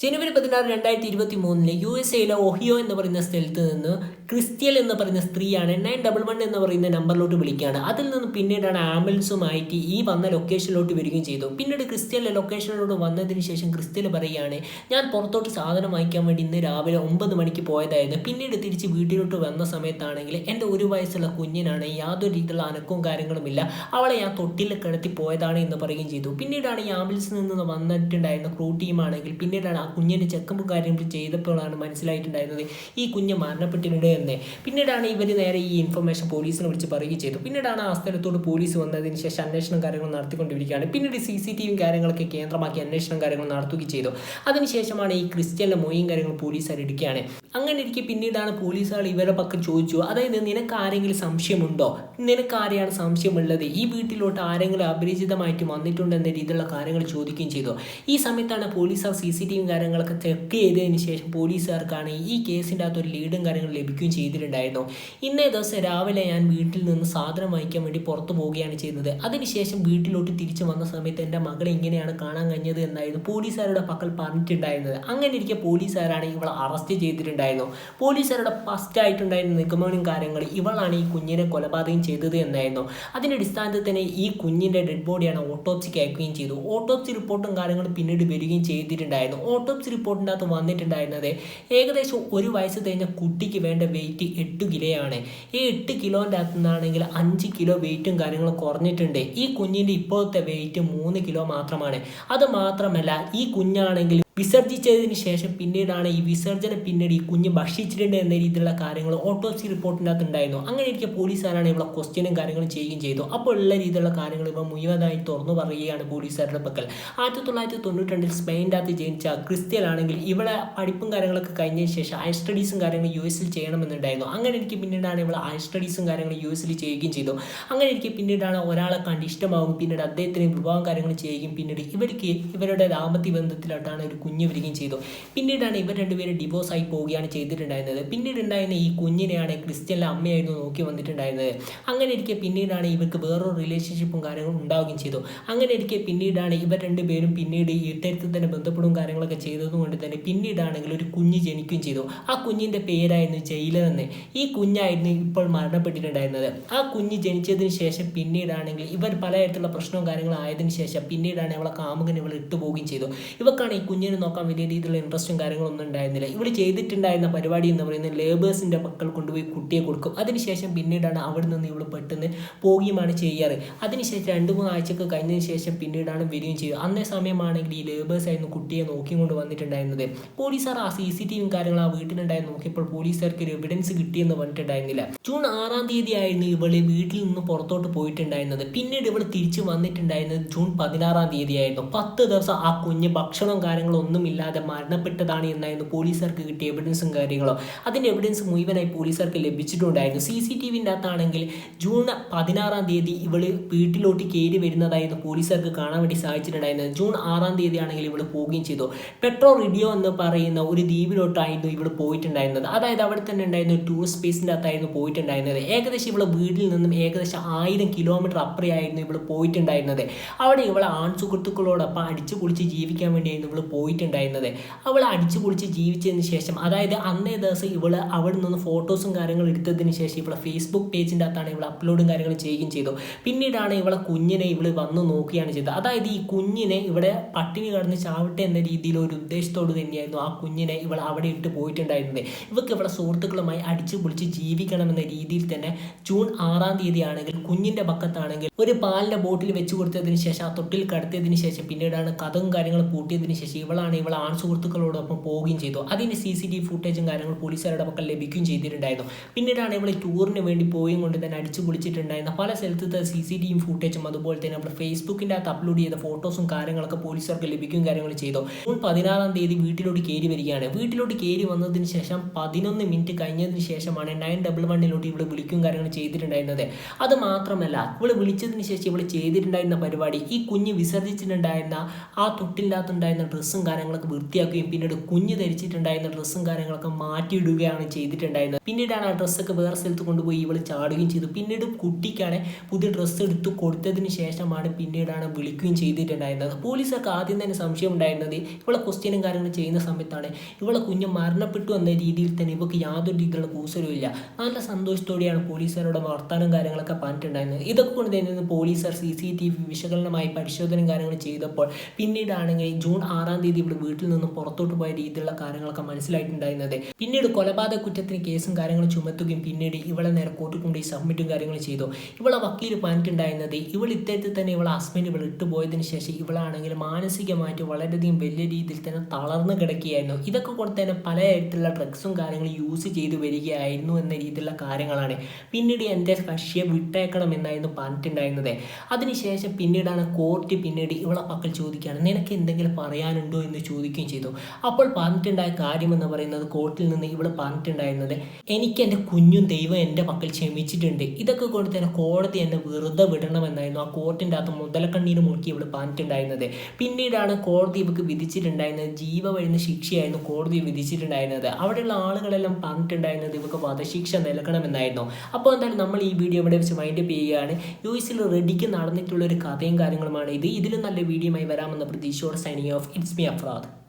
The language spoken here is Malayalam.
ജനുവരി പതിനാറ് രണ്ടായിരത്തി ഇരുപത്തി മൂന്നിന് യു എസ് എയിലെ ഒഹിയോ എന്ന് പറയുന്ന സ്ഥലത്ത് നിന്ന് ക്രിസ്ത്യൽ എന്ന് പറയുന്ന സ്ത്രീയാണ് നയൻ ഡബിൾ വൺ എന്ന് പറയുന്ന നമ്പറിലോട്ട് വിളിക്കുകയാണ്. അതിൽ നിന്ന് പിന്നീടാണ് ആംബുലൻസുമായിട്ട് ഈ വന്ന ലൊക്കേഷനിലോട്ട് വരികയും ചെയ്തു. പിന്നീട് ക്രിസ്ത്യലിലെ ലൊക്കേഷനിലോട്ട് വന്നതിന് ശേഷം ക്രിസ്ത്യൽ പറയുകയാണ് ഞാൻ പുറത്തോട്ട് സാധനം വാങ്ങിക്കാൻ വേണ്ടി ഇന്ന് രാവിലെ ഒമ്പത് മണിക്ക് പോയതായിരുന്നു. പിന്നീട് തിരിച്ച് വീട്ടിലോട്ട് വന്ന സമയത്താണെങ്കിൽ എന്റെ ഒരു വയസ്സുള്ള കുഞ്ഞിനാണ് യാതൊരു രീതിയിലുള്ള അനക്കവും കാര്യങ്ങളുമില്ല അവളെ ഞാൻ തൊട്ടിൽ കിടത്തി പോയതാണ് എന്ന് പറയുകയും ചെയ്തു. പിന്നീടാണ് ഈ ആംബുലൻസിൽ നിന്ന് വന്നിട്ടുണ്ടായിരുന്ന ക്രൂ ടീമാണെങ്കിൽ പിന്നീടാണ് ആ കുഞ്ഞിന്റെ ചെക്കപ്പ് കാര്യങ്ങൾ ചെയ്തപ്പോഴാണ് മനസ്സിലായിട്ടുണ്ടായിരുന്നത് ഈ കുഞ്ഞ് മരണപ്പെട്ടിട്ടുണ്ട് എന്ന് പിന്നീടാണ് ഇവർ നേരെ ഈ ഇൻഫർമേഷൻ പോലീസിനെ വിളിച്ച് പറയുകയും ചെയ്തു. പിന്നീടാണ് ആ സ്ഥലത്തോട് പോലീസ് വന്നതിന് ശേഷം അന്വേഷണം കാര്യങ്ങൾ നടത്തിക്കൊണ്ടിരിക്കുകയാണ്. പിന്നീട് സി സി ടി വിയും കാര്യങ്ങളൊക്കെ കേന്ദ്രമാക്കി അന്വേഷണം കാര്യങ്ങൾ നടത്തുകയും ചെയ്തു. അതിനുശേഷമാണ് ഈ ക്രിസ്ത്യന്റെ മൊയും കാര്യങ്ങൾ പോലീസുകാർ എടുക്കുകയാണ്. അങ്ങനെ ഇരിക്കെ പിന്നീടാണ് പോലീസുകാർ ഇവരുടെ പക്കം ചോദിച്ചു. അതായത് നിനക്ക് ആരെങ്കിലും സംശയമുണ്ടോ? നിനക്ക് ആരെയാണ് സംശയമുള്ളത്? ഈ വീട്ടിലോട്ട് ആരെങ്കിലും അപരിചിതമായിട്ട് വന്നിട്ടുണ്ടെന്ന രീതിയിലുള്ള കാര്യങ്ങൾ ചോദിക്കുകയും ചെയ്തു. ഈ സമയത്താണ് പോലീസുകാർ സി സി ടി വിയും കാര്യങ്ങളൊക്കെ ചെക്ക് ചെയ്തതിന് ശേഷം പോലീസുകാർക്കാണ് ഈ കേസിന്റെ ഒരു ലീഡും കാര്യങ്ങളും ലഭിക്കുകയും ചെയ്തിട്ടുണ്ടായിരുന്നു. ഇന്നേ ദിവസം രാവിലെ ഞാൻ വീട്ടിൽ നിന്ന് സാധനം വാങ്ങിക്കാൻ വേണ്ടി പുറത്തു പോവുകയാണ് ചെയ്യുന്നത്. അതിനുശേഷം വീട്ടിലോട്ട് തിരിച്ചു വന്ന സമയത്ത് എന്റെ മകളെ ഇങ്ങനെയാണ് കാണാൻ കഴിഞ്ഞത് എന്നായിരുന്നു പോലീസുകാരുടെ പക്കൽ പറഞ്ഞിട്ടുണ്ടായിരുന്നത്. അങ്ങനെ ഇരിക്കെ പോലീസുകാരാണ് ഇവളെ അറസ്റ്റ് ചെയ്തിട്ടുണ്ടായിരുന്നു. പോലീസുകാരുടെ ഫസ്റ്റ് ആയിട്ടുണ്ടായിരുന്ന നിഗമനം കാര്യങ്ങൾ ഇവളാണ് ഈ കുഞ്ഞിനെ കൊലപാതകം ചെയ്തത് എന്നായിരുന്നു. അതിന്റെ അടിസ്ഥാനത്തിൽ തന്നെ ഈ കുഞ്ഞിന്റെ ഡെഡ് ബോഡിയാണ് ഓട്ടോപ്സിക്ക് അയക്കുകയും ചെയ്തു. ഓട്ടോപ്സി റിപ്പോർട്ടും കാര്യങ്ങളും പിന്നീട് വരികയും ചെയ്തിട്ടുണ്ടായിരുന്നു. ഓട്ടോപ്സി റിപ്പോർട്ടിന്റെ അകത്ത് വന്നിട്ടുണ്ടായിരുന്നത് ഏകദേശം ഒരു വയസ്സ് കഴിഞ്ഞ കുട്ടിക്ക് വേണ്ട വെയിറ്റ് എട്ട് കിലോയാണ്. ഈ എട്ട് കിലോന്റെ അകത്തു നിന്നാണെങ്കിൽ അഞ്ച് കിലോ വെയിറ്റും കാര്യങ്ങളും കുറഞ്ഞിട്ടുണ്ട്. ഈ കുഞ്ഞിന്റെ ഇപ്പോഴത്തെ വെയിറ്റ് മൂന്ന് കിലോ മാത്രമാണ്. അത് മാത്രമല്ല ഈ കുഞ്ഞാണെങ്കിൽ വിസർജിച്ചതിന് ശേഷം പിന്നീടാണ് ഈ വിസർജന പിന്നീട് ഈ കുഞ്ഞ് ഭക്ഷിച്ചിട്ടുണ്ട് എന്ന രീതിയിലുള്ള കാര്യങ്ങൾ ഓട്ടോപ്സി റിപ്പോർട്ടിന്റെ അകത്ത് ഉണ്ടായിരുന്നു അങ്ങനെ ഇരിക്കെ പോലീസുകാരാണ് ഇവിടെ ക്വസ്റ്റ്യനും കാര്യങ്ങളും ചെയ്യുകയും ചെയ്തു. അപ്പോൾ ഉള്ള രീതിയിലുള്ള കാര്യങ്ങൾ ഇവ മുഴുവനായി തുറന്നു പറയുകയാണ് പോലീസുകാരുടെ പക്കൽ. ആയിരത്തി തൊള്ളായിരത്തി തൊണ്ണൂറ്റി രണ്ടിൽ സ്പെയിന്റെ അകത്ത് ജനിച്ച ക്രിസ്ത്യൻ ആണെങ്കിൽ ഇവിടെ പഠിപ്പും കാര്യങ്ങളൊക്കെ കഴിഞ്ഞതിന് ശേഷം ഹയർ സ്റ്റഡീസും കാര്യങ്ങളും യു എസിൽ ചെയ്യണമെന്നുണ്ടായിരുന്നു. അങ്ങനെ എനിക്ക് പിന്നീടാണ് ഇവിടെ ഹയർ സ്റ്റഡീസും കാര്യങ്ങളും യു എസിൽ ചെയ്യുകയും ചെയ്തു. അങ്ങനെ എനിക്ക് പിന്നീടാണ് ഒരാളെ കണ്ട് ഇഷ്ടമാകും പിന്നീട് അദ്ദേഹത്തിന് വിവാഹം കാര്യങ്ങൾ ചെയ്യുകയും പിന്നീട് ഇവർക്ക് ഇവരുടെ ദാമ്പത്യ ബന്ധത്തിലോട്ടാണ് ഒരു കുഞ്ഞ് വരികയും ചെയ്തു. പിന്നീടാണ് ഇവർ രണ്ടുപേരും ഡിവോഴ്സ് ആയി പോവുകയാണ് ചെയ്തിട്ടുണ്ടായിരുന്നത്. പിന്നീട് ഉണ്ടായിരുന്ന ഈ കുഞ്ഞിനെയാണ് ക്രിസ്ത്യന്റെ അമ്മയായിരുന്നു നോക്കി വന്നിട്ടുണ്ടായിരുന്നത്. അങ്ങനെ ഇരിക്കെ പിന്നീടാണ് ഇവർക്ക് വേറൊരു റിലേഷൻഷിപ്പും കാര്യങ്ങളും ഉണ്ടാവുകയും ചെയ്തു. അങ്ങനെ ഇരിക്കെ പിന്നീടാണ് ഇവർ രണ്ടുപേരും പിന്നീട് ഈ ഇത്തരത്തിൽ തന്നെ ബന്ധപ്പെടും കാര്യങ്ങളൊക്കെ ചെയ്തതുകൊണ്ട് തന്നെ പിന്നീടാണെങ്കിൽ ഒരു കുഞ്ഞ് ജനിക്കുകയും ചെയ്തു. ആ കുഞ്ഞിന്റെ പേരായിരുന്നു ജയിലർ എന്ന്. ഈ കുഞ്ഞായിരുന്നു ഇപ്പോൾ മരണപ്പെട്ടിട്ടുണ്ടായിരുന്നത്. ആ കുഞ്ഞ് ജനിച്ചതിന് ശേഷം പിന്നീടാണെങ്കിൽ ഇവർ പലതരത്തിലുള്ള പ്രശ്നവും കാര്യങ്ങളും ആയതിനു ശേഷം പിന്നീടാണ് ഇവളെ കാമുകൻ ഇവൾ ഇട്ടുപോവുകയും ചെയ്തു. ഇവക്കാണ് ഈ കുഞ്ഞിനെ നോക്കാൻ വലിയ രീതിയിലുള്ള ഇൻട്രസ്റ്റും കാര്യങ്ങളൊന്നും ഉണ്ടായിരുന്നില്ല. ഇവർ ചെയ്തിട്ടുണ്ടായിരുന്ന പരിപാടി എന്ന് പറയുന്നത് ലേബേഴ്സിന്റെ മക്കൾ കൊണ്ടുപോയി കുട്ടിയെ കൊടുക്കും. അതിനുശേഷം പിന്നീടാണ് അവിടെ നിന്ന് ഇവൾ പെട്ടെന്ന് പോവുകയുമാണ് ചെയ്യാറ്. അതിനുശേഷം രണ്ട് മൂന്ന് ആഴ്ചയ്ക്ക് കഴിഞ്ഞതിന് ശേഷം പിന്നീടാണ് വരികയും ചെയ്യുക അന്നേ സമയമാണെങ്കിൽ ഈ ലേബേഴ്സ് ആയിരുന്നു കുട്ടിയെ നോക്കിക്കൊണ്ട് വന്നിട്ടുണ്ടായിരുന്നത്. പോലീസുകാർ ആ സി സി ടി വിയും കാര്യങ്ങൾ ആ വീട്ടിലുണ്ടായി നോക്കിയപ്പോൾ പോലീസുകാർക്ക് ഒരു എവിഡൻസ് കിട്ടിയെന്ന് പറഞ്ഞിട്ടുണ്ടായിരുന്നില്ല. ജൂൺ ആറാം തീയതി ആയിരുന്നു ഇവൾ വീട്ടിൽ നിന്ന് പുറത്തോട്ട് പോയിട്ടുണ്ടായിരുന്നത്. പിന്നീട് ഇവൾ തിരിച്ചു വന്നിട്ടുണ്ടായിരുന്നത് ജൂൺ പതിനാറാം തീയതി ആയിരുന്നു പത്ത് ദിവസം ആ കുഞ്ഞ് ഭക്ഷണം കാര്യങ്ങളും ഒന്നുമില്ലാതെ മരണപ്പെട്ടതാണ് എന്നായിരുന്നു പോലീസുകാർക്ക് കിട്ടിയ എവിഡൻസും കാര്യങ്ങളോ. അതിന് എവിഡൻസ് മുഴുവനായി പോലീസുകാർക്ക് ലഭിച്ചിട്ടുണ്ടായിരുന്നു. സി സി ടി വിന്റെ അകത്താണെങ്കിൽ ജൂൺ പതിനാറാം തീയതി ഇവൾ വീട്ടിലോട്ട് കയറി വരുന്നതായിരുന്നു പോലീസുകാർക്ക് കാണാൻ വേണ്ടി സാധിച്ചിട്ടുണ്ടായിരുന്നത്. ജൂൺ ആറാം തീയതി ആണെങ്കിൽ ഇവൾ പോവുകയും ചെയ്തു. പെട്രോ റിഡിയോ എന്ന് പറയുന്ന ഒരു ദ്വീപിലോട്ടായിരുന്നു ഇവൾ പോയിട്ടുണ്ടായിരുന്നത്. അതായത് അവിടെ തന്നെ ഉണ്ടായിരുന്ന ടൂറിസ്റ്റ് സ്പേസിന്റെ അകത്തായിരുന്നു പോയിട്ടുണ്ടായിരുന്നത്. ഏകദേശം ഇവൾ വീട്ടിൽ നിന്നും ഏകദേശം ആയിരം കിലോമീറ്റർ അപ്പുറയായിരുന്നു ഇവൾ പോയിട്ടുണ്ടായിരുന്നത്. അവിടെ ഇവളെ ആൺ സുഹൃത്തുക്കളോടൊപ്പം അടിച്ചു കുളിച്ച് ജീവിക്കാൻ വേണ്ടിയായിരുന്നു ഇവൾ പോയിട്ടുണ്ടായിരുന്നത് അവൾ അടിച്ചു പൊളിച്ച് ജീവിച്ചതിന് ശേഷം അതായത് അന്നേ ദിവസം ഇവൾ അവിടെ നിന്ന് ഫോട്ടോസും കാര്യങ്ങളും എടുത്തതിന് ശേഷം ഇവളെ ഫേസ്ബുക്ക് പേജിന്റെ അകത്താണ് ഇവൾ അപ്ലോഡും കാര്യങ്ങളും ചെയ്യുകയും ചെയ്തു. പിന്നീടാണ് ഇവളെ കുഞ്ഞിനെ ഇവൾ വന്ന് നോക്കുകയാണ് ചെയ്തത്. അതായത് ഈ കുഞ്ഞിനെ ഇവിടെ പട്ടിണി കടന്ന് ചാവട്ടെ എന്ന രീതിയിൽ ഒരു ഉദ്ദേശത്തോട് തന്നെയായിരുന്നു ആ കുഞ്ഞിനെ ഇവൾ അവിടെ ഇട്ട് പോയിട്ടുണ്ടായിരുന്നത്. ഇവൾക്ക് ഇവളെ സുഹൃത്തുക്കളുമായി അടിച്ചു പൊളിച്ച് ജീവിക്കണമെന്ന രീതിയിൽ തന്നെ ജൂൺ ആറാം തീയതി ആണെങ്കിൽ കുഞ്ഞിന്റെ പക്കത്താണെങ്കിൽ ഒരു പാലിന്റെ ബോട്ടിൽ വെച്ച് കൊടുത്തതിന് ശേഷം ആ തൊട്ടിൽ കടത്തിയതിന് ശേഷം പിന്നീടാണ് കഥവും കാര്യങ്ങളും പൂട്ടിയതിന് ശേഷം ഇവളാണ് ഇവൾ ആൺ സുഹൃത്തുക്കളോടൊപ്പം പോവുകയും ചെയ്തു. അതിന്റെ സി സി ടി ഫുട്ടേജും കാര്യങ്ങൾ പോലീസുകാരുടെ പക്കൽ ലഭിക്കുകയും ചെയ്തിട്ടുണ്ടായിരുന്നു. പിന്നീടാണ് ഇവൾ ടൂറിന് വേണ്ടി പോയും കൊണ്ട് തന്നെ അടിച്ചു പൊളിച്ചിട്ടുണ്ടായിരുന്ന പല സ്ഥലത്തെ സി സി ടിയും ഫുട്ടേജും അതുപോലെ തന്നെ നമ്മുടെ ഫേസ്ബുക്കിന്റെ അകത്ത് അപ്ലോഡ് ചെയ്ത ഫോട്ടോസും കാര്യങ്ങളൊക്കെ പോലീസുകാർക്ക് ലഭിക്കുകയും കാര്യങ്ങൾ ചെയ്തു. ജൂൺ പതിനാറാം തീയതി വീട്ടിലോട്ട് കയറി വരികയാണ്. വീട്ടിലോട്ട് കയറി വന്നതിന് ശേഷം പതിനൊന്ന് മിനിറ്റ് കഴിഞ്ഞതിന് ശേഷമാണ് നയൻ ഡബിൾ വണ്ണിലോട്ട് ഇവിടെ വിളിക്കുകയും കാര്യങ്ങൾ ചെയ്തിട്ടുണ്ടായിരുന്നത്. അത് മാത്രമല്ല ഇവൾ വിളിച്ചതിന് ശേഷം ഇവൾ ചെയ്തിട്ടുണ്ടായിരുന്ന പരിപാടി ഈ കുഞ്ഞ് വിസർജിച്ചിട്ടുണ്ടായിരുന്ന ആ തൊട്ടില്ലാത്തുണ്ടായിരുന്ന ഡ്രസ്സും കാര്യങ്ങളൊക്കെ വൃത്തിയാക്കുകയും പിന്നീട് കുഞ്ഞ് ധരിച്ചിട്ടുണ്ടായിരുന്ന ഡ്രസ്സും കാര്യങ്ങളൊക്കെ മാറ്റിയിടുകയാണ് ചെയ്തിട്ടുണ്ടായിരുന്നത്. പിന്നീടാണ് ആ ഡ്രസ്സൊക്കെ വേറെ സ്ഥലത്ത് കൊണ്ടുപോയി ഇവൾ ചാടുകയും ചെയ്തു. പിന്നീട് കുട്ടിക്കാണ് പുതിയ ഡ്രസ്സ് എടുത്ത് കൊടുത്തതിന് ശേഷമാണ് പിന്നീടാണ് വിളിക്കുകയും ചെയ്തിട്ടുണ്ടായിരുന്നത്. പോലീസൊക്കെ ആദ്യം തന്നെ സംശയം ഉണ്ടായിരുന്നത് ഇവളെ ക്വസ്റ്റ്യനും കാര്യങ്ങളും ചെയ്യുന്ന സമയത്താണ് ഇവളെ കുഞ്ഞ് മരണപ്പെട്ടു എന്ന രീതിയിൽ തന്നെ ഇവൾക്ക് യാതൊരു രീതിയിലുള്ള കൂസലും ഇല്ല. നല്ല സന്തോഷത്തോടെയാണ് പോലീസുകാരുടെ വർത്താനം കാര്യങ്ങളൊക്കെ പറഞ്ഞിട്ടുണ്ടായിരുന്നത്. ഇതൊക്കെ കൊണ്ട് തന്നെ പോലീസുകാർ സി സി ടി വി വിശകലനമായി പരിശോധനയും കാര്യങ്ങളും ചെയ്തപ്പോൾ പിന്നീടാണെങ്കിൽ ജൂൺ ആറാം തീയതി ഇവിടെ വീട്ടിൽ നിന്നും പുറത്തോട്ട് പോയ രീതിയിലുള്ള കാര്യങ്ങളൊക്കെ മനസ്സിലായിട്ടുണ്ടായിരുന്നത്. പിന്നീട് കൊലപാതക കുറ്റത്തിന് കേസും കാര്യങ്ങളും ചുമത്തുകയും പിന്നീട് ഇവളെ നേരെ കോർട്ടിൽ കൊണ്ടുപോയി സബ്മിറ്റും കാര്യങ്ങളും ചെയ്തു. ഇവളെ വക്കീൽ പറഞ്ഞിട്ടുണ്ടായിരുന്നത് ഇവൾ ഇത്തരത്തിൽ തന്നെ ഇവളെ ഹസ്ബൻഡ് ഇവൾ ഇട്ടുപോയതിനു ശേഷം ഇവളാണെങ്കിൽ മാനസികമായിട്ട് വളരെയധികം വലിയ രീതിയിൽ തന്നെ തളർന്നു കിടക്കുകയായിരുന്നു. ഇതൊക്കെ കൊണ്ട് തന്നെ പലതരത്തിലുള്ള ഡ്രഗ്സും കാര്യങ്ങളും യൂസ് ചെയ്തു വരികയായിരുന്നു എന്ന രീതിയിലുള്ള കാര്യങ്ങളാണ് പിന്നീട് എന്റെ കക്ഷിയെ വിട്ടേക്കണം എന്നായിരുന്നു പറഞ്ഞിട്ടുണ്ടായിരുന്നത്. അതിനുശേഷം പിന്നീടാണ് കോർട്ട് പിന്നീട് ഇവളെ പക്കൽ ചോദിക്കുകയാണ് നിനക്ക് എന്തെങ്കിലും പറയാനുണ്ടോ എന്ന് ചോദിക്കുകയും ചെയ്തു. അപ്പോൾ പറഞ്ഞിട്ടുണ്ടായ കാര്യം എന്ന് പറയുന്നത് കോർട്ടിൽ നിന്ന് ഇവൾ പറഞ്ഞിട്ടുണ്ടായിരുന്നത് എനിക്ക് എന്റെ കുഞ്ഞും ദൈവം എന്റെ മക്കൾ ക്ഷമിച്ചിട്ടുണ്ട്. ഇതൊക്കെ കൊണ്ട് തന്നെ കോടതി എന്നെ വെറുതെ വിടണമെന്നായിരുന്നു ആ കോർട്ടിന്റെ അകത്ത് മുതലക്കണ്ണീര് മുറുക്കി ഇവൾ പറഞ്ഞിട്ടുണ്ടായിരുന്നത് പിന്നീടാണ് കോടതി ഇവക്ക് വിധിച്ചിട്ടുണ്ടായിരുന്നത് ജീവ വരുന്ന ശിക്ഷയായിരുന്നു കോടതി വിധിച്ചിട്ടുണ്ടായിരുന്നത്. അവിടെയുള്ള ആളുകളെല്ലാം പറഞ്ഞിട്ടുണ്ടായിരുന്നത് ഇവക്ക് വധശിക്ഷ നൽകണമെന്നായിരുന്നു. അപ്പോൾ എന്തായാലും നമ്മൾ ഈ വീഡിയോ ഇവിടെ വെച്ച് മൈൻഡപ്പ് ചെയ്യുകയാണ്. യു എസിൽ റെഡിക്ക് നടന്നിട്ടുള്ള ഒരു കഥയും കാര്യങ്ങളുമാണ് ഇത്. ഇതിലും നല്ല വീഡിയോ ആയി വരാമെന്ന പ്രതീക്ഷയോടെ signing off it's me fraud.